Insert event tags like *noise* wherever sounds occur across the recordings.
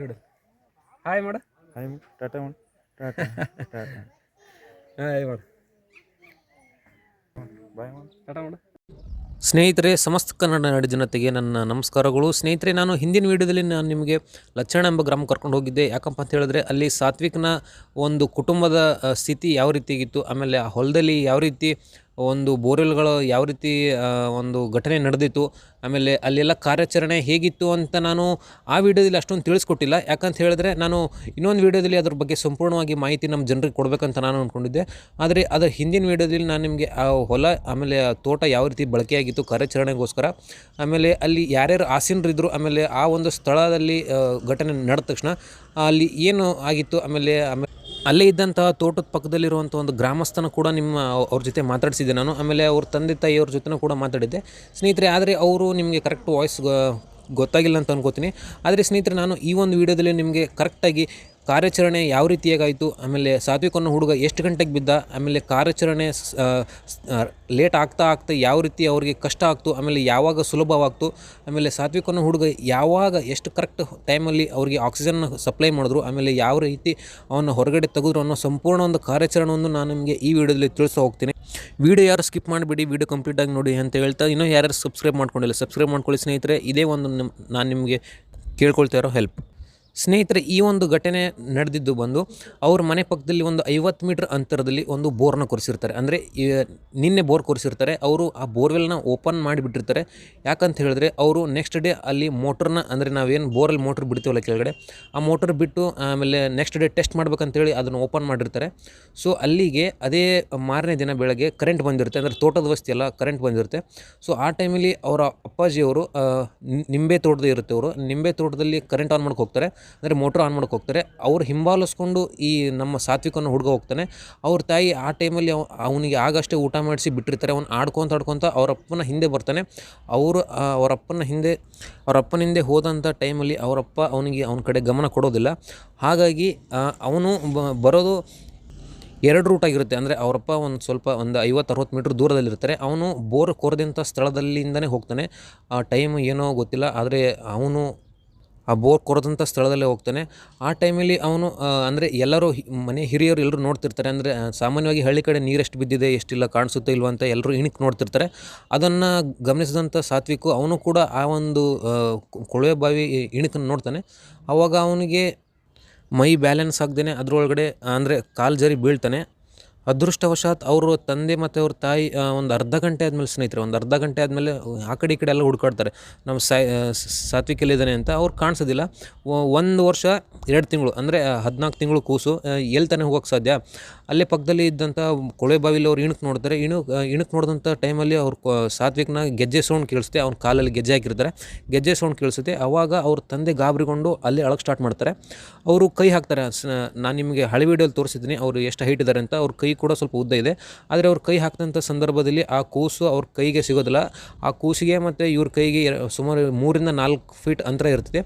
ಬಿಡು ಹಾಯ್ ಮಾಡು. ಹಾಯ್ ಟಾಟಾ *laughs* ಮಾಡು ಟಾಟಾ ಟಾಟಾ ಹಾಯ್ ಮಾಡು. ಬಾಯ್ ಮಾಡು ಟಾಟಾ ಮಾಡು ಸ್ನೇಹಿತರೆ ಸಮಸ್ತ ಕನ್ನಡ ನಾಡಿನ ಜನತೆಗೆ ನನ್ನ ನಮಸ್ಕಾರಗಳು. ಸ್ನೇಹಿತರೆ ನಾನು ಹಿಂದಿನ ವಿಡಿಯೋದಲ್ಲಿ ನಾನು ನಿಮಗೆ ಲಚ್ಚಣ ಎಂಬ ಗ್ರಾಮ ಕರ್ಕೊಂಡು ಹೋಗಿದ್ದೆ. ಯಾಕಪ್ಪ ಅಂತ ಹೇಳಿದ್ರೆ ಅಲ್ಲಿ ಸಾತ್ವಿಕ್ನ ಒಂದು ಕುಟುಂಬದ ಸ್ಥಿತಿ ಯಾವ ರೀತಿಯಾಗಿತ್ತು? ಆಮೇಲೆ ಆ ಹೊಲದಲ್ಲಿ ಯಾವ ರೀತಿ ಒಂದು ಬೋರ್ವೆಲ್ಗಳು ಯಾವ ರೀತಿ ಒಂದು ಘಟನೆ ನಡೆದಿತ್ತು, ಆಮೇಲೆ ಅಲ್ಲೆಲ್ಲ ಕಾರ್ಯಾಚರಣೆ ಹೇಗಿತ್ತು ಅಂತ ನಾನು ಆ ವಿಡಿಯೋದಲ್ಲಿ ಅಷ್ಟೊಂದು ತಿಳಿಸ್ಕೊಟ್ಟಿಲ್ಲ. ಯಾಕಂತ ಹೇಳಿದ್ರೆ ನಾನು ಇನ್ನೊಂದು ವಿಡಿಯೋದಲ್ಲಿ ಅದ್ರ ಬಗ್ಗೆ ಸಂಪೂರ್ಣವಾಗಿ ಮಾಹಿತಿ ನಮ್ಮ ಜನರಿಗೆ ಕೊಡಬೇಕಂತ ನಾನು ಅಂದ್ಕೊಂಡಿದ್ದೆ ಆದರೆ ಅದರ ಹಿಂದಿನ ವಿಡಿಯೋದಲ್ಲಿ ನಾನು ನಿಮಗೆ ಆ ಹೊಲ, ಆಮೇಲೆ ಆ ತೋಟ ಯಾವ ರೀತಿ ಬಳಕೆಯಾಗಿತ್ತು, ಕಾರ್ಯಾಚರಣೆಗೋಸ್ಕರ, ಆಮೇಲೆ ಅಲ್ಲಿ ಯಾರ್ಯಾರು ಆಸೀನರಿದ್ದರು ಆಮೇಲೆ ಆ ಒಂದು ಸ್ಥಳದಲ್ಲಿ ಘಟನೆ ನಡೆದ ತಕ್ಷಣ ಅಲ್ಲಿ ಏನು ಆಗಿತ್ತು, ಆಮೇಲೆ ಆಮೇಲೆ ಅಲ್ಲೇ ಇದ್ದಂತಹ ತೋಟದ ಪಕ್ಕದಲ್ಲಿರುವಂಥ ಒಂದು ಗ್ರಾಮಸ್ಥನ ಕೂಡ ನಿಮ್ಮ ಅವ್ರ ಜೊತೆ ಮಾತಾಡಿಸಿದ್ದೆ ನಾನು. ಆಮೇಲೆ ಅವ್ರ ತಂದೆ ತಾಯಿಯವ್ರ ಜೊತೆನೂ ಕೂಡ ಮಾತಾಡಿದ್ದೆ. ಸ್ನೇಹಿತರೆ, ಆದರೆ ಅವರು ನಿಮಗೆ ಕರೆಕ್ಟ್ ವಾಯ್ಸ್ ಗೊತ್ತಾಗಿಲ್ಲ ಅಂತ ಅನ್ಕೋತೀನಿ. ಆದರೆ ಸ್ನೇಹಿತರೆ, ನಾನು ಈ ಒಂದು ವಿಡಿಯೋದಲ್ಲಿ ನಿಮಗೆ ಕರೆಕ್ಟಾಗಿ ಕಾರ್ಯಾಚರಣೆ ಯಾವ ರೀತಿಯಾಗಾಯಿತು? ಆಮೇಲೆ ಸಾತ್ವಿಕನ ಹುಡುಗ ಎಷ್ಟು ಗಂಟೆಗೆ ಬಿದ್ದ? ಆಮೇಲೆ ಕಾರ್ಯಾಚರಣೆ ಲೇಟ್ ಆಗ್ತಾ ಆಗ್ತಾ ಯಾವ ರೀತಿ ಅವರಿಗೆ ಕಷ್ಟ ಆಗ್ತು? ಆಮೇಲೆ ಯಾವಾಗ ಸುಲಭವಾಗ್ತು? ಆಮೇಲೆ ಸಾತ್ವಿಕನ ಹುಡುಗ ಯಾವಾಗ ಎಷ್ಟು ಕರೆಕ್ಟ್ ಟೈಮಲ್ಲಿ ಅವರಿಗೆ ಆಕ್ಸಿಜನ್ ಸಪ್ಲೈ ಮಾಡಿದ್ರು? ಆಮೇಲೆ ಯಾವ ರೀತಿ ಅವನ್ನ ಹೊರಗಡೆ ತೆಗೆದ್ರು ಅನ್ನೋ ಸಂಪೂರ್ಣ ಒಂದು ಕಾರ್ಯಾಚರಣೆಯನ್ನು ನಾನು ನಿಮಗೆ ಈ ವಿಡಿಯೋದಲ್ಲಿ ತಿಳಿಸ್ತಾ ಹೋಗ್ತೀನಿ. ವಿಡಿಯೋ ಯಾರು ಸ್ಕಿಪ್ ಮಾಡಿಬಿಡಿ, ವಿಡಿಯೋ ಕಂಪ್ಲೀಟಾಗಿ ನೋಡಿ ಅಂತ ಹೇಳ್ತಾ ಇನ್ನೂ ಯಾರು ಸಬ್ಸ್ಕ್ರೈಬ್ ಮಾಡ್ಕೊಂಡಿಲ್ಲ, ಸಬ್ಸ್ಕ್ರೈಬ್ ಮಾಡ್ಕೊಳ್ಳಿ ಸ್ನೇಹಿತರೆ. ಇದೇ ಒಂದು ನಾನು ನಿಮಗೆ ಕೇಳ್ಕೊಳ್ತಾ ಇರೋ ಹೆಲ್ಪ್. ಸ್ನೇಹಿತರೆ, ಈ ಒಂದು ಘಟನೆ ನಡೆದಿದ್ದು ಬಂದು ಅವ್ರ ಮನೆ ಪಕ್ಕದಲ್ಲಿ ಒಂದು ಐವತ್ತು ಮೀಟ್ರ್ ಅಂತರದಲ್ಲಿ ಒಂದು ಬೋರ್ನ ಕೊರೆಸಿರ್ತಾರೆ. ಅಂದರೆ ನಿನ್ನೆ ಬೋರ್ ಕೊರೆಸಿರ್ತಾರೆ. ಅವರು ಆ ಬೋರ್ವೆಲ್ನ ಓಪನ್ ಮಾಡಿಬಿಟ್ಟಿರ್ತಾರೆ. ಯಾಕಂತ ಹೇಳಿದ್ರೆ, ಅವರು ನೆಕ್ಸ್ಟ್ ಡೇ ಅಲ್ಲಿ ಮೋಟ್ರನ್ನ ಅಂದರೆ ನಾವೇನು ಬೋರಲ್ಲಿ ಮೋಟ್ರ್ ಬಿಡ್ತೀವಲ್ಲ ಕೆಳಗಡೆ, ಆ ಮೋಟ್ರ್ ಬಿಟ್ಟು ಆಮೇಲೆ ನೆಕ್ಸ್ಟ್ ಡೇ ಟೆಸ್ಟ್ ಮಾಡ್ಬೇಕಂತೇಳಿ ಅದನ್ನು ಓಪನ್ ಮಾಡಿರ್ತಾರೆ. ಸೊ, ಅಲ್ಲಿಗೆ ಅದೇ ಮಾರನೇ ದಿನ ಬೆಳಗ್ಗೆ ಕರೆಂಟ್ ಬಂದಿರುತ್ತೆ. ಅಂದರೆ ತೋಟದ ವಸ್ತಿ ಎಲ್ಲ ಕರೆಂಟ್ ಬಂದಿರುತ್ತೆ. ಸೊ, ಆ ಟೈಮಲ್ಲಿ ಅವರ ಅಪ್ಪಾಜಿಯವರು ನಿಂಬೆ ತೋಟದ ಇರುತ್ತೆ ಅವರು. ನಿಂಬೆ ತೋಟದಲ್ಲಿ ಕರೆಂಟ್ ಆನ್ ಮಾಡಕ್ಕೆ ಹೋಗ್ತಾರೆ ಅಂದರೆ ಮೋಟ್ರ್ ಆನ್ ಮಾಡಕ್ಕೆ ಹೋಗ್ತಾರೆ. ಅವ್ರು ಹಿಂಬಾಲಿಸ್ಕೊಂಡು ಈ ನಮ್ಮ ಸಾತ್ವಿಕನ ಹುಡುಗ ಹೋಗ್ತಾನೆ. ಅವ್ರ ತಾಯಿ ಆ ಟೈಮಲ್ಲಿ ಅವನಿಗೆ ಆಗಷ್ಟೇ ಊಟ ಮಾಡಿಸಿ ಬಿಟ್ಟಿರ್ತಾರೆ. ಅವ್ನು ಆಡ್ಕೊತ ಆಡ್ಕೊತ ಅವರಪ್ಪನ ಹಿಂದೆ ಬರ್ತಾನೆ. ಅವರು ಅವರಪ್ಪನ ಹಿಂದೆ ಅವರಪ್ಪನ ಹಿಂದೆ ಹೋದಂಥ ಟೈಮಲ್ಲಿ ಅವರಪ್ಪ ಅವನಿಗೆ ಅವನ ಕಡೆ ಗಮನ ಕೊಡೋದಿಲ್ಲ. ಹಾಗಾಗಿ ಅವನು ಬರೋದು ಎರಡು ರೂಟ್ ಆಗಿರುತ್ತೆ. ಅಂದರೆ ಅವರಪ್ಪ ಒಂದು ಸ್ವಲ್ಪ ಒಂದು ಐವತ್ತು ಅರವತ್ತು ಮೀಟ್ರ್ ದೂರದಲ್ಲಿರ್ತಾರೆ. ಅವನು ಬೋರ್ ಕೊರೆದಂಥ ಸ್ಥಳದಲ್ಲಿಂದನೇ ಹೋಗ್ತಾನೆ. ಆ ಟೈಮ್ ಏನೋ ಗೊತ್ತಿಲ್ಲ. ಆದರೆ ಅವನು ಆ ಬೋರ್ ಕೊರೆದಂಥ ಸ್ಥಳದಲ್ಲೇ ಹೋಗ್ತಾನೆ. ಆ ಟೈಮಲ್ಲಿ ಅವನು ಅಂದರೆ ಎಲ್ಲರೂ ಮನೆ ಹಿರಿಯರು ಎಲ್ಲರೂ ನೋಡ್ತಿರ್ತಾರೆ. ಅಂದರೆ ಸಾಮಾನ್ಯವಾಗಿ ಹಳ್ಳಿ ಕಡೆ ನೀರೆಷ್ಟು ಬಿದ್ದಿದೆ, ಎಷ್ಟಿಲ್ಲ, ಕಾಣಿಸುತ್ತೋ ಇಲ್ವ ಅಂತ ಎಲ್ಲರೂ ಇಣುಕ್ ನೋಡ್ತಿರ್ತಾರೆ. ಅದನ್ನು ಗಮನಿಸಿದಂಥ ಸಾತ್ವಿಕು ಅವನು ಕೂಡ ಆ ಒಂದು ಕೊಳವೆ ಬಾವಿ ಇಣಿಕನ್ನು ನೋಡ್ತಾನೆ. ಆವಾಗ ಅವನಿಗೆ ಮೈ ಬ್ಯಾಲೆನ್ಸ್ ಆಗದೇ ಅದರೊಳಗಡೆ ಅಂದರೆ ಕಾಲು ಜರಿ ಬೀಳ್ತಾನೆ. ಅದೃಷ್ಟವಶಾತ್ ಅವರು ತಂದೆ ಮತ್ತು ಅವ್ರ ತಾಯಿ ಒಂದು ಅರ್ಧ ಗಂಟೆ ಆದಮೇಲೆ ಸ್ನೇಹಿತರೆ, ಒಂದು ಅರ್ಧ ಗಂಟೆ ಆದಮೇಲೆ ಆ ಕಡೆ ಈ ಕಡೆ ಎಲ್ಲ ಹುಡ್ಕಾಡ್ತಾರೆ. ನಮ್ಮ ಸಾಯ್ ಸಾತ್ವಿಕ್ ಎಲ್ಲಿದ್ದಾನೆ ಅಂತ ಅವ್ರು ಕಾಣಿಸೋದಿಲ್ಲ. ಒಂದು ವರ್ಷ, ಎರಡು ತಿಂಗಳು, ಅಂದರೆ ಹದಿನಾಲ್ಕು ತಿಂಗಳು ಕೂಸು ಎಲ್ಲಿ ತಾನೇ ಹೋಗೋಕ್ಕೆ ಸಾಧ್ಯ? ಅಲ್ಲೇ ಪಕ್ಕದಲ್ಲಿ ಇದ್ದಂಥ ಕೊಳೆ ಬಾವಿಲಿ ಅವ್ರು ಇಣುಕ್ ನೋಡ್ತಾರೆ. ಇಣು ಇಣುಕ್ ನೋಡಿದಂಥ ಟೈಮಲ್ಲಿ ಅವ್ರು ಸಾತ್ವಿಕ್ನ ಗೆಜ್ಜೆ ಸೌಂಡ್ ಕೇಳಿಸುತ್ತೆ. ಅವ್ನ ಕಾಲಲ್ಲಿ ಗೆಜ್ಜೆ ಹಾಕಿರ್ತಾರೆ. ಗೆಜ್ಜೆ ಸೌಂಡ್ ಕೇಳಿಸುತ್ತೆ. ಆವಾಗ ಅವ್ರ ತಂದೆ ಗಾಬರಿಗೊಂಡು ಅಲ್ಲಿ ಅಳಕ್ಕೆ ಸ್ಟಾರ್ಟ್ ಮಾಡ್ತಾರೆ. ಅವರು ಕೈ ಹಾಕ್ತಾರೆ. ನಾನು ನಿಮಗೆ ಹಳೆ ವೀಡಿಯೋಲಿ ತೋರಿಸಿದ್ದೀನಿ. ಅವರು ಎಷ್ಟು ಹೈಟ್ ಇದ್ದಾರೆ ಅಂತ ಅವ್ರು ಕೈ ಕೂಡ ಸ್ವಲ್ಪ ಉದ್ದ ಇದೆ. ಆದರೆ ಅವ್ರು ಕೈ ಹಾಕಿದಂಥ ಸಂದರ್ಭದಲ್ಲಿ ಆ ಕೂಸು ಅವ್ರ ಕೈಗೆ ಸಿಗೋದಿಲ್ಲ. ಆ ಕೂಸಿಗೆ ಮತ್ತು ಇವ್ರ ಕೈಗೆ ಸುಮಾರು ಮೂರಿಂದ ನಾಲ್ಕು ಫೀಟ್ ಅಂತರ ಇರ್ತದೆ.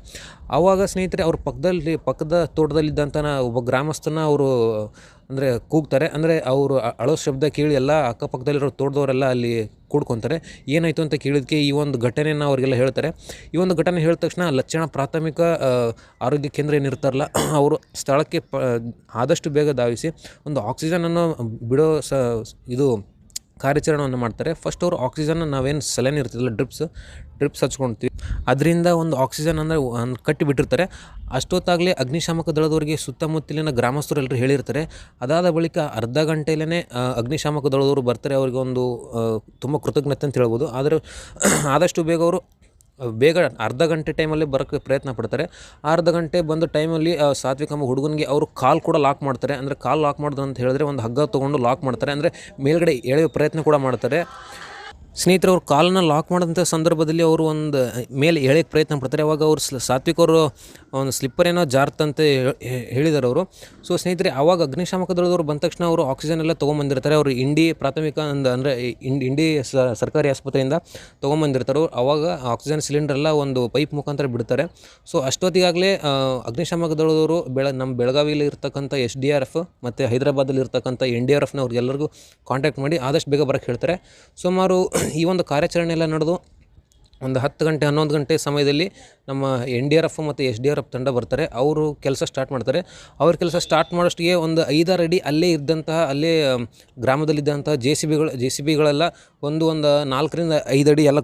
ಆವಾಗ ಸ್ನೇಹಿತರೆ ಅವ್ರ ಪಕ್ಕದಲ್ಲಿ ಪಕ್ಕದ ತೋಟದಲ್ಲಿದ್ದಂಥ ಒಬ್ಬ ಗ್ರಾಮಸ್ಥನ ಅವರು, ಅಂದರೆ ಕೂಗ್ತಾರೆ. ಅಂದರೆ ಅವರು ಅಳೋ ಶಬ್ದ ಕೇಳಿ ಎಲ್ಲ ಅಕ್ಕಪಕ್ಕದಲ್ಲಿರೋ ತೋಟದವರೆಲ್ಲ ಅಲ್ಲಿ ಕೂಡ್ಕೊತಾರೆ. ಏನಾಯಿತು ಅಂತ ಕೇಳಿದಕ್ಕೆ ಈ ಒಂದು ಘಟನೆಯನ್ನು ಅವರಿಗೆಲ್ಲ ಹೇಳ್ತಾರೆ. ಈ ಒಂದು ಘಟನೆ ಹೇಳಿದ ತಕ್ಷಣ ಲಕ್ಷಣ ಪ್ರಾಥಮಿಕ ಆರೋಗ್ಯ ಕೇಂದ್ರ ಏನಿರ್ತಾರಲ್ಲ, *clears throat* ಅವರು ಸ್ಥಳಕ್ಕೆ ಪ, ಆದಷ್ಟು ಬೇಗ ಧಾವಿಸಿ ಒಂದು ಆಕ್ಸಿಜನನ್ನು ಬಿಡೋ ಸ, ಇದು ಕಾರ್ಯಾಚರಣೆಯನ್ನು ಮಾಡ್ತಾರೆ. ಫಸ್ಟ್ ಅವರು ಆಕ್ಸಿಜನ್ ನಾವೇನು ಸೆಲೆನ್ ಇರ್ತಿಲ್ಲ ಡ್ರಿಪ್ಸ್ ಡ್ರಿಪ್ಸ್ ಹಚ್ಕೊಳ್ತೀವಿ ಅದರಿಂದ ಒಂದು ಆಕ್ಸಿಜನ್ ಅಂದರೆ ಕಟ್ಟಿ ಬಿಟ್ಟಿರ್ತಾರೆ. ಅಷ್ಟೊತ್ತಾಗಲೇ ಅಗ್ನಿಶಾಮಕ ದಳದವರಿಗೆ ಸುತ್ತಮುತ್ತಲಿನ ಗ್ರಾಮಸ್ಥರು ಎಲ್ಲರೂ ಹೇಳಿರ್ತಾರೆ. ಅದಾದ ಬಳಿಕ ಅರ್ಧ ಗಂಟೆಯಲ್ಲೇ ಅಗ್ನಿಶಾಮಕ ದಳದವರು ಬರ್ತಾರೆ. ಅವರಿಗೆ ಒಂದು ತುಂಬ ಕೃತಜ್ಞತೆ ಅಂತ ಹೇಳ್ಬೋದು. ಆದರೆ, *clears throat* ಆದಷ್ಟು ಬೇಗ ಅವರು ಬೇಗ ಅರ್ಧ ಗಂಟೆ ಟೈಮಲ್ಲಿ ಬರೋಕ್ಕೆ ಪ್ರಯತ್ನ ಪಡ್ತಾರೆ. ಅರ್ಧ ಗಂಟೆ ಬಂದ ಟೈಮಲ್ಲಿ ಸಾತ್ವಿಕ ಎಂಬ ಹುಡುಗನಿಗೆ ಅವರು ಕಾಲ್ ಕೂಡ ಲಾಕ್ ಮಾಡ್ತಾರೆ. ಅಂದರೆ ಕಾಲ್ ಲಾಕ್ ಮಾಡಿದ್ರು ಅಂತ ಹೇಳಿದ್ರೆ ಒಂದು ಹಗ್ಗ ತೊಗೊಂಡು ಲಾಕ್ ಮಾಡ್ತಾರೆ. ಅಂದರೆ ಮೇಲ್ಗಡೆ ಎಳೆಯೋ ಪ್ರಯತ್ನ ಕೂಡ ಮಾಡ್ತಾರೆ. ಸ್ನೇಹಿತರು, ಅವ್ರು ಕಾಲನ್ನ ಲಾಕ್ ಮಾಡೋಂಥ ಸಂದರ್ಭದಲ್ಲಿ ಅವರು ಒಂದು ಮೇಲೆ ಹೇಳಕ್ಕೆ ಪ್ರಯತ್ನ ಪಡ್ತಾರೆ. ಅವಾಗ ಅವರು ಸಾತ್ವಿಕ್ ಅವರು ಒಂದು ಸ್ಲಿಪ್ಪರ್ ಏನೋ ಜಾರ್ತಂತೆ ಹೇಳಿದ್ದಾರೆ ಅವರು. ಸೊ ಸ್ನೇಹಿತರೆ ಆವಾಗ ಅಗ್ನಿಶಾಮಕ ದಳದವರು ಬಂದ ತಕ್ಷಣ ಅವರು ಆಕ್ಸಿಜನ್ ಎಲ್ಲ ತೊಗೊಂಬಂದಿರ್ತಾರೆ. ಅವರು ಇಂಡಿ ಪ್ರಾಥಮಿಕ ಅಂದ, ಅಂದರೆ ಇಂಡಿ ಇಂಡಿ ಸರ್ಕಾರಿ ಆಸ್ಪತ್ರೆಯಿಂದ ತೊಗೊಂಬಂದಿರ್ತಾರೆ ಅವಾಗ ಆಕ್ಸಿಜನ್ ಸಿಲಿಂಡರ್ ಎಲ್ಲ ಒಂದು ಪೈಪ್ ಮುಖಾಂತರ ಬಿಡ್ತಾರೆ. ಸೊ ಅಷ್ಟೊತ್ತಿಗಾಗಲೇ ಅಗ್ನಿಶಾಮಕ ದಳದವರು ಬೆಳ ನಮ್ಮ ಬೆಳಗಾವಿಯಲ್ಲಿ ಇರ್ತಕ್ಕಂಥ ಎಸ್ ಡಿ ಆರ್ ಎಫ್ ಮತ್ತು ಹೈದರಾಬಾದಲ್ಲಿ ಇರ್ತಕ್ಕಂಥ ಎನ್ ಡಿ ಆರ್ ಎಫ್ನವ್ರಿಗೆಲ್ಲರಿಗೂ ಕಾಂಟ್ಯಾಕ್ಟ್ ಮಾಡಿ ಆದಷ್ಟು ಬೇಗ ಬರೋಕ್ಕೆ ಹೇಳ್ತಾರೆ. ಸುಮಾರು ಈ ಒಂದು ಕಾರ್ಯಾಚರಣೆ ಎಲ್ಲ ನಡೆದು ಒಂದು ಹತ್ತು ಗಂಟೆ, ಹನ್ನೊಂದು ಗಂಟೆ ಸಮಯದಲ್ಲಿ ನಮ್ಮ ಎನ್ ಡಿ ಆರ್ ಎಫ್ ಮತ್ತು ಎಸ್ ಡಿ ಆರ್ ಎಫ್ ತಂಡ ಬರ್ತಾರೆ. ಅವರು ಕೆಲಸ ಸ್ಟಾರ್ಟ್ ಮಾಡ್ತಾರೆ. ಅವ್ರ ಕೆಲಸ ಸ್ಟಾರ್ಟ್ ಮಾಡೋಷ್ಟಿಗೆ ಒಂದು ಐದಾರು ಅಡಿ ಅಲ್ಲೇ ಇದ್ದಂತಹ, ಅಲ್ಲೇ ಗ್ರಾಮದಲ್ಲಿದ್ದಂತಹ ಜೆ ಸಿ ಬಿಗಳು, ಜೆ ಸಿ ಬಿಗಳೆಲ್ಲ ಒಂದು ಒಂದು ನಾಲ್ಕರಿಂದ ಐದು ಅಡಿ ಎಲ್ಲ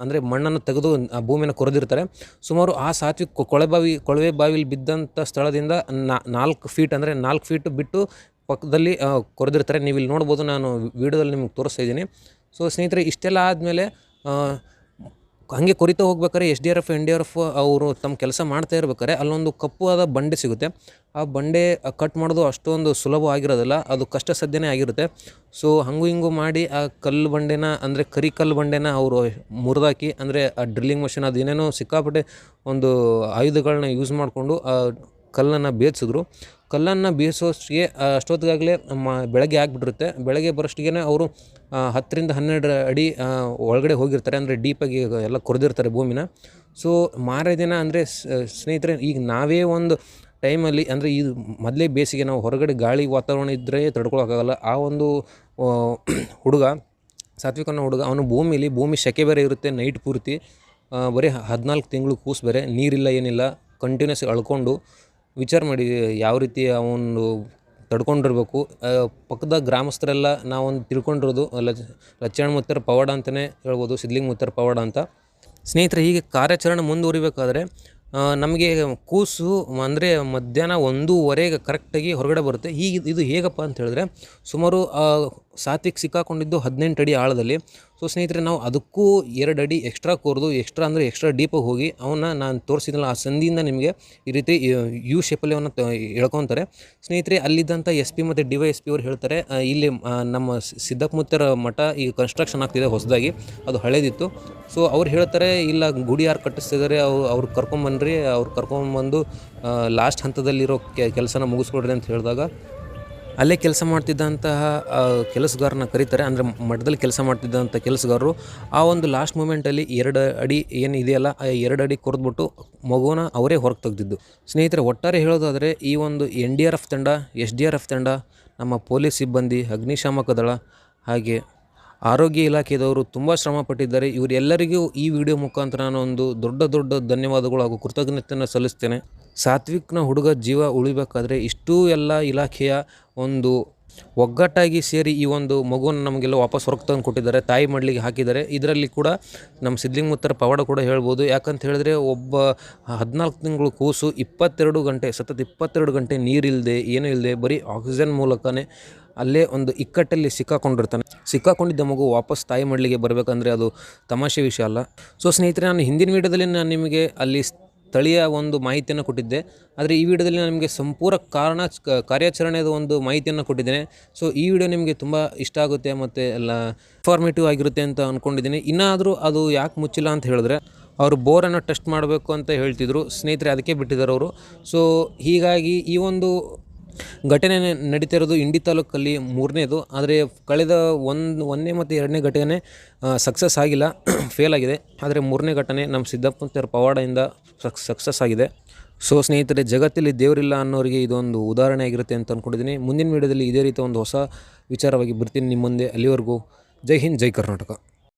ಅಂದರೆ ಮಣ್ಣನ್ನು ತೆಗೆದು, ಆ, ಭೂಮಿಯನ್ನು ಕೊರೆದಿರ್ತಾರೆ. ಸುಮಾರು ಆ ಸಾತ್ವಿ ಕೊ- ಕೊಳೆ ಬಾವಿ, ಕೊಳವೆ ಬಾವಿಲಿ ಬಿದ್ದಂಥ ಸ್ಥಳದಿಂದ ನಾಲ್ಕು ಫೀಟ್ ಅಂದರೆ ನಾಲ್ಕು ಫೀಟ್ ಬಿಟ್ಟು ಪಕ್ಕದಲ್ಲಿ ಕೊರೆದಿರ್ತಾರೆ. ನೀವು ಇಲ್ಲಿ ನೋಡ್ಬೋದು, ನಾನು ವೀಡಿಯೋದಲ್ಲಿ ನಿಮ್ಗೆ ತೋರಿಸ್ತಾ ಇದ್ದೀನಿ. ಸೊ ಸ್ನೇಹಿತರೆ, ಇಷ್ಟೆಲ್ಲ ಆದಮೇಲೆ ಹಾಗೆ ಕೊರಿತಾ ಹೋಗ್ಬೇಕಾದ್ರೆ S D R F, N D R F ಅವರು ತಮ್ಮ ಕೆಲಸ ಮಾಡ್ತಾ ಇರ್ಬೇಕಾದ್ರೆ ಅಲ್ಲೊಂದು ಕಪ್ಪು ಆದ ಬಂಡೆ ಸಿಗುತ್ತೆ. ಆ ಬಂಡೆ ಕಟ್ ಮಾಡೋದು ಅಷ್ಟೊಂದು ಸುಲಭ ಆಗಿರೋದಿಲ್ಲ, ಅದು ಕಷ್ಟ ಸಾಧ್ಯನೇ ಆಗಿರುತ್ತೆ. ಸೊ ಹಂಗು ಹಿಂಗು ಮಾಡಿ ಆ ಕಲ್ಲು ಬಂಡೆನ, ಅಂದರೆ ಕರಿ ಕಲ್ಲು ಬಂಡೆನ ಅವರು ಮುರಿದಾಕಿ, ಅಂದರೆ ಆ ಡ್ರಿಲ್ಲಿಂಗ್ ಮಷಿನ್ ಅದು ಏನೇನೋ ಸಿಕ್ಕಾಪಟ್ಟೆ ಒಂದು ಆಯುಧಗಳನ್ನ ಯೂಸ್ ಮಾಡಿಕೊಂಡು ಕಲ್ಲನ್ನು ಬೇಯಿಸಿದ್ರು. ಕಲ್ಲನ್ನು ಬೇಯಿಸೋಷ್ಟಿಗೆ ಅಷ್ಟೊತ್ತಿಗಾಗಲೇ ಮ ಬೆಳಗ್ಗೆ ಆಗಿಬಿಟ್ಟಿರುತ್ತೆ. ಬೆಳಗ್ಗೆ ಬರೋಷ್ಟಿಗೆ ಅವರು ಹತ್ತರಿಂದ ಹನ್ನೆರಡು ಅಡಿ ಒಳಗಡೆ ಹೋಗಿರ್ತಾರೆ. ಅಂದರೆ ಡೀಪಾಗಿ ಎಲ್ಲ ಕೊರೆದಿರ್ತಾರೆ ಭೂಮಿನ. ಸೊ ಮಾರೇ ದಿನ ಅಂದರೆ ಸ್ನೇಹಿತರೆ, ಈಗ ನಾವೇ ಒಂದು ಟೈಮಲ್ಲಿ ಅಂದರೆ ಇದು ಮೊದಲೇ ಬೇಸಿಗೆ ನಾವು ಹೊರಗಡೆ ಗಾಳಿ ವಾತಾವರಣ ಇದ್ದರೆ ತಡ್ಕೊಳಕ್ಕಾಗಲ್ಲ. ಆ ಒಂದು ಹುಡುಗ ಸಾತ್ವಿಕ ಹುಡುಗ, ಅವನು ಭೂಮಿಲಿ, ಭೂಮಿ ಸೆಕೆ ಬೇರೆ ಇರುತ್ತೆ ನೈಟ್ ಪೂರ್ತಿ. ಬರೀ ಹದಿನಾಲ್ಕು ತಿಂಗಳು ಕೂಸು ಬೇರೆ, ನೀರಿಲ್ಲ ಏನಿಲ್ಲ ಕಂಟಿನ್ಯೂಸ್ ಅಳ್ಕೊಂಡು ವಿಚಾರ ಮಾಡಿ, ಯಾವ ರೀತಿ ಅವನು ತಡ್ಕೊಂಡಿರ್ಬೇಕು. ಪಕ್ಕದ ಗ್ರಾಮಸ್ಥರೆಲ್ಲ ನಾವೊಂದು ತಿಳ್ಕೊಂಡಿರೋದು, ಲಚ್ ಲಚ್ಚಣ ಮುತ್ತರ ಪವಾಡ ಅಂತಲೇ ಹೇಳ್ಬೋದು, ಸಿದ್ಲಿಂಗ್ ಮುತ್ತರ ಪವಾಡ ಅಂತ. ಸ್ನೇಹಿತರೆ, ಹೀಗೆ ಕಾರ್ಯಾಚರಣೆ ಮುಂದುವರಿಬೇಕಾದ್ರೆ ನಮಗೆ ಕೂಸು ಅಂದರೆ ಮಧ್ಯಾಹ್ನ ಒಂದೂವರೆಗೆ ಕರೆಕ್ಟಾಗಿ ಹೊರಗಡೆ ಬರುತ್ತೆ. ಹೀಗೆ ಇದು ಹೇಗಪ್ಪ ಅಂತ ಹೇಳಿದ್ರೆ, ಸುಮಾರು ಸಾತ್ವಿಕ್ ಸಿಕ್ಕಾಕೊಂಡಿದ್ದು ಹದಿನೆಂಟು ಅಡಿ ಆಳದಲ್ಲಿ. ಸೊ ಸ್ನೇಹಿತರೆ, ನಾವು ಅದಕ್ಕೂ ಎರಡು ಅಡಿ ಎಕ್ಸ್ಟ್ರಾ ಕೋರ್ದು ಎಕ್ಸ್ಟ್ರಾ ಅಂದರೆ ಎಕ್ಸ್ಟ್ರಾ ಡೀಪಾಗಿ ಹೋಗಿ ಅವನ್ನ ನಾನು ತೋರಿಸಿದ್ನಲ್ಲ, ಆ ಸಂಧಿಯಿಂದ ನಿಮಗೆ ಈ ರೀತಿ ಯು ಶೇಪಲ್ಲಿ ಅವನ್ನ ಎಳ್ಕೊತಾರೆ. ಸ್ನೇಹಿತರೆ ಅಲ್ಲಿದ್ದಂಥ ಎಸ್ ಪಿ ಮತ್ತು ಡಿ ವೈ ಎಸ್ ಪಿ ಅವ್ರು ಹೇಳ್ತಾರೆ ಇಲ್ಲಿ ನಮ್ಮ ಸಿದ್ದಪ್ಪಮುತ್ತರ ಮಠ ಈಗ ಕನ್ಸ್ಟ್ರಕ್ಷನ್ ಆಗ್ತಿದೆ ಹೊಸದಾಗಿ, ಅದು ಹಳೇದಿತ್ತು. ಸೊ ಅವ್ರು ಹೇಳ್ತಾರೆ, ಇಲ್ಲ ಗುಡಿ ಯಾರು ಕಟ್ಟಿಸ್ತಿದ್ದಾರೆ ಅವ್ರು ಅವ್ರು ಕರ್ಕೊಂಬನ್ರಿ, ಅವ್ರು ಕರ್ಕೊಂಬಂದು ಲಾಸ್ಟ್ ಹಂತದಲ್ಲಿರೋ ಕೆಲಸನ ಮುಗಿಸ್ಕೊಡ್ರಿ ಅಂತ ಹೇಳಿದಾಗ ಅಲ್ಲೇ ಕೆಲಸ ಮಾಡ್ತಿದ್ದಂತಹ ಕೆಲಸಗಾರನ ಕರೀತಾರೆ. ಅಂದರೆ ಮಠದಲ್ಲಿ ಕೆಲಸ ಮಾಡ್ತಿದ್ದಂಥ ಕೆಲಸಗಾರರು ಆ ಒಂದು ಲಾಸ್ಟ್ ಮೂಮೆಂಟಲ್ಲಿ ಎರಡು ಅಡಿ ಏನು ಇದೆಯಲ್ಲ ಎರಡು ಅಡಿ ಕೊರೆದ್ಬಿಟ್ಟು ಮಗುವನ್ನ ಅವರೇ ಹೊರಗೆ ತೆಗೆದಿದ್ದು. ಸ್ನೇಹಿತರೆ, ಒಟ್ಟಾರೆ ಹೇಳೋದಾದರೆ ಈ ಒಂದು ಎನ್ ಡಿ ಆರ್ ಎಫ್ ತಂಡ, ಎಸ್ ಡಿ ಆರ್ ಎಫ್ ತಂಡ, ನಮ್ಮ ಪೊಲೀಸ್ ಸಿಬ್ಬಂದಿ, ಅಗ್ನಿಶಾಮಕ ದಳ, ಹಾಗೆ ಆರೋಗ್ಯ ಇಲಾಖೆದವರು ತುಂಬ ಶ್ರಮ ಪಟ್ಟಿದ್ದಾರೆ. ಇವರೆಲ್ಲರಿಗೂ ಈ ವಿಡಿಯೋ ಮುಖಾಂತರ ನಾನು ಒಂದು ದೊಡ್ಡ ದೊಡ್ಡ ಧನ್ಯವಾದಗಳು ಹಾಗೂ ಕೃತಜ್ಞತೆಯನ್ನು ಸಲ್ಲಿಸ್ತೇನೆ. ಸಾತ್ವಿಕ್ನ ಹುಡುಗ ಜೀವ ಉಳಿಬೇಕಾದ್ರೆ ಇಷ್ಟೂ ಎಲ್ಲ ಇಲಾಖೆಯ ಒಂದು ಒಗ್ಗಟ್ಟಾಗಿ ಸೇರಿ ಈ ಒಂದು ಮಗುವನ್ನು ನಮಗೆಲ್ಲ ವಾಪಸ್ ಹೊರಗೆ ತಂದು ಕೊಟ್ಟಿದ್ದಾರೆ, ತಾಯಿ ಮಡ್ಲಿಗೆ ಹಾಕಿದ್ದಾರೆ. ಇದರಲ್ಲಿ ಕೂಡ ನಮ್ಮ ಸಿದ್ಲಿಂಗ್ ಮುತ್ತರ ಪವಾಡ ಕೂಡ ಹೇಳ್ಬೋದು. ಯಾಕಂತ ಹೇಳಿದ್ರೆ ಒಬ್ಬ ಹದಿನಾಲ್ಕು ತಿಂಗಳು ಕೂಸು, ಇಪ್ಪತ್ತೆರಡು ಗಂಟೆ, ಸತತ ಇಪ್ಪತ್ತೆರಡು ಗಂಟೆ ನೀರಿಲ್ಲದೆ, ಏನೂ ಇಲ್ಲದೆ ಬರೀ ಆಕ್ಸಿಜನ್ ಮೂಲಕನೇ ಅಲ್ಲೇ ಒಂದು ಇಕ್ಕಟ್ಟಲ್ಲಿ ಸಿಕ್ಕಾಕೊಂಡಿರ್ತಾನೆ. ಸಿಕ್ಕಾಕೊಂಡಿದ್ದ ಮಗು ವಾಪಸ್ ತಾಯಿ ಮಡ್ಲಿಗೆ ಬರಬೇಕಂದ್ರೆ ಅದು ತಮಾಷೆ ವಿಷಯ ಅಲ್ಲ. ಸೊ ಸ್ನೇಹಿತರೆ, ನಾನು ಹಿಂದಿನ ವೀಡಿಯೋದಲ್ಲಿ ನಾನು ನಿಮಗೆ ಅಲ್ಲಿ ಸ್ಥಳೀಯ ಒಂದು ಮಾಹಿತಿಯನ್ನು ಕೊಟ್ಟಿದ್ದೆ. ಆದರೆ ಈ ವಿಡಿಯೋದಲ್ಲಿ ನಿಮಗೆ ಸಂಪೂರ್ಣ ಕಾರಣ ಕಾರ್ಯಾಚರಣೆಯ ಒಂದು ಮಾಹಿತಿಯನ್ನು ಕೊಟ್ಟಿದ್ದೇನೆ. ಸೊ, ಈ ವಿಡಿಯೋ ನಿಮಗೆ ತುಂಬ ಇಷ್ಟ ಆಗುತ್ತೆ ಮತ್ತು ಎಲ್ಲ ಇನ್ಫಾರ್ಮೇಟಿವ್ ಆಗಿರುತ್ತೆ ಅಂತ ಅಂದ್ಕೊಂಡಿದ್ದೀನಿ ಇನ್ನಾದರೂ ಅದು ಯಾಕೆ ಮುಚ್ಚಿಲ್ಲ ಅಂತ ಹೇಳಿದ್ರೆ, ಅವರು ಬೋರನ್ನು ಟೆಸ್ಟ್ ಮಾಡಬೇಕು ಅಂತ ಹೇಳ್ತಿದ್ರು. ಸ್ನೇಹಿತರೆ, ಅದಕ್ಕೆ ಬಿಟ್ಟಿದ್ದಾರೆ ಅವರು. ಸೊ, ಹೀಗಾಗಿ ಈ ಒಂದು ಘಟನೆ ನಡೀತಿರೋದು ಇಂಡಿ ತಾಲೂಕಲ್ಲಿ ಮೂರನೇದು. ಆದರೆ ಕಳೆದ ಒಂದು, ಒಂದನೇ ಮತ್ತು ಎರಡನೇ ಘಟನೆ ಸಕ್ಸಸ್ ಆಗಿಲ್ಲ *clears throat* ಫೇಲ್ ಆಗಿದೆ. ಆದರೆ ಮೂರನೇ ಘಟನೆ ನಮ್ಮ ಸಿದ್ದಪ್ಪಂತರ ಪವಾಡದಿಂದ ಸಕ್ಸ್ ಸಕ್ಸಸ್ ಆಗಿದೆ. ಸೊ ಸ್ನೇಹಿತರೆ, ಜಗತ್ತಲ್ಲಿ ದೇವರಿಲ್ಲ ಅನ್ನೋರಿಗೆ ಇದೊಂದು ಉದಾಹರಣೆ ಆಗಿರುತ್ತೆ ಅಂತ ಅಂದ್ಕೊಂಡಿದ್ದೀನಿ ಮುಂದಿನ ವೀಡಿಯೋದಲ್ಲಿ ಇದೇ ರೀತಿ ಒಂದು ಹೊಸ ವಿಚಾರವಾಗಿ ಬರ್ತೀನಿ ನಿಮ್ಮ ಮುಂದೆ ಅಲ್ಲಿವರೆಗೂ. ಜೈ ಹಿಂದ್, ಜೈ ಕರ್ನಾಟಕ.